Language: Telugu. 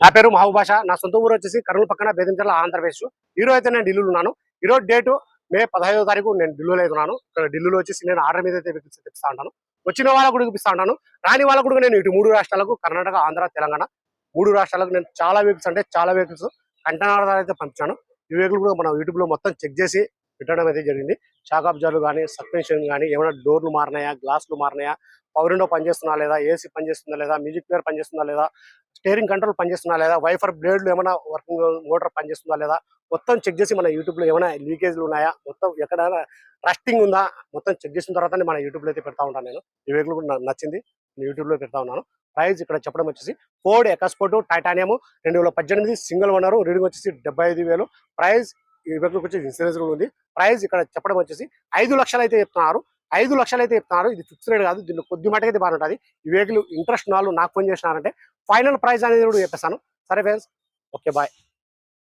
నా పేరు మహబూబ్ నా సొంత ఊరు వచ్చేసి కర్నూలు పక్కన బేదంచర్ల ఆంధ్రప్రదేశ్ ఈరోజు అయితే నేను ఢిల్లీలో ఉన్నాను. ఈరోజు డేటు మే పదహైదో తారీఖు నేను ఢిల్లీలో అయితే ఉన్నాను. ఇక్కడ ఢిల్లీలో వచ్చేసి నేను ఆర్డర్ మీద అయితే వెహికల్స్ తెప్పిస్తా ఉంటాను. వచ్చిన వాళ్ళకు కూడా చూపిస్తా ఉంటాను. రాని వాళ్ళకు కూడా నేను ఇటు మూడు రాష్ట్రాలకు కర్ణాటక ఆంధ్ర తెలంగాణ మూడు రాష్ట్రాలకు నేను చాలా వెహికల్స్ అంటే చాలా వెహికల్స్ కంటైనర్ అయితే పంపించాను. ఈ వెహికల్ కూడా మనం యూట్యూబ్లో మొత్తం చెక్ చేసి పెట్టడం అయితే జరిగింది. షాక్ అబ్జర్లు కానీ సస్పెన్షన్ కానీ ఏమైనా డోర్లు మారినాయా గ్లాసులు మారినాయా పవర్ విండో పనిచేస్తున్నా లేదా ఏసీ పనిచేస్తుందా లేదా మ్యూజిక్ ప్లేయర్ పనిచేస్తుందా లేదా స్టేరింగ్ కంట్రోల్ పనిచేస్తున్నా లేదా వైఫర్ బ్లేడ్లు ఏమైనా వర్కింగ్ మోటార్ పనిచేస్తుందా లేదా మొత్తం చెక్ చేసి మన యూట్యూబ్లో ఏమైనా లీకేజ్లు ఉన్నాయా మొత్తం ఎక్కడైనా రస్టింగ్ ఉందా మొత్తం చెక్ చేసిన తర్వాత మన యూట్యూబ్లో అయితే పెడతా ఉంటాను నేను. ఈ వెహికల్ కూడా నచ్చింది నేను యూట్యూబ్లో పెడతా ఉన్నాను. ప్రైస్ ఇక్కడ చెప్పడం వచ్చేసి ఫోర్డ్ ఎకాస్పోర్ట్ టైటానియం రెండు వేల పద్దెనిమిది సింగిల్ ఓనర్ రీడింగ్ వచ్చేసి డెబ్బై ఐదు వేలు. ప్రైస్ ఈ ఇన్సూరెన్స్ కూడా ఉంది. ప్రైస్ ఇక్కడ చెప్పడం వచ్చేసి ఐదు లక్షలు అయితే చెప్తున్నారు. ఐదు లక్షలు అయితే చెప్తున్నారు. ఇది ఫిక్స్ రేట్ కాదు. దీన్ని కొద్ది మటుకు అయితే బాగుంటుంది ఈ వెహికల్ ఇంట్రెస్ట్ వాళ్ళు నాకు ఫోన్ చేసినారంటే ఫైనల్ ప్రైస్ అనేది కూడా చెప్పేస్తాను. సరే ఫ్రెండ్స్ ఓకే బాయ్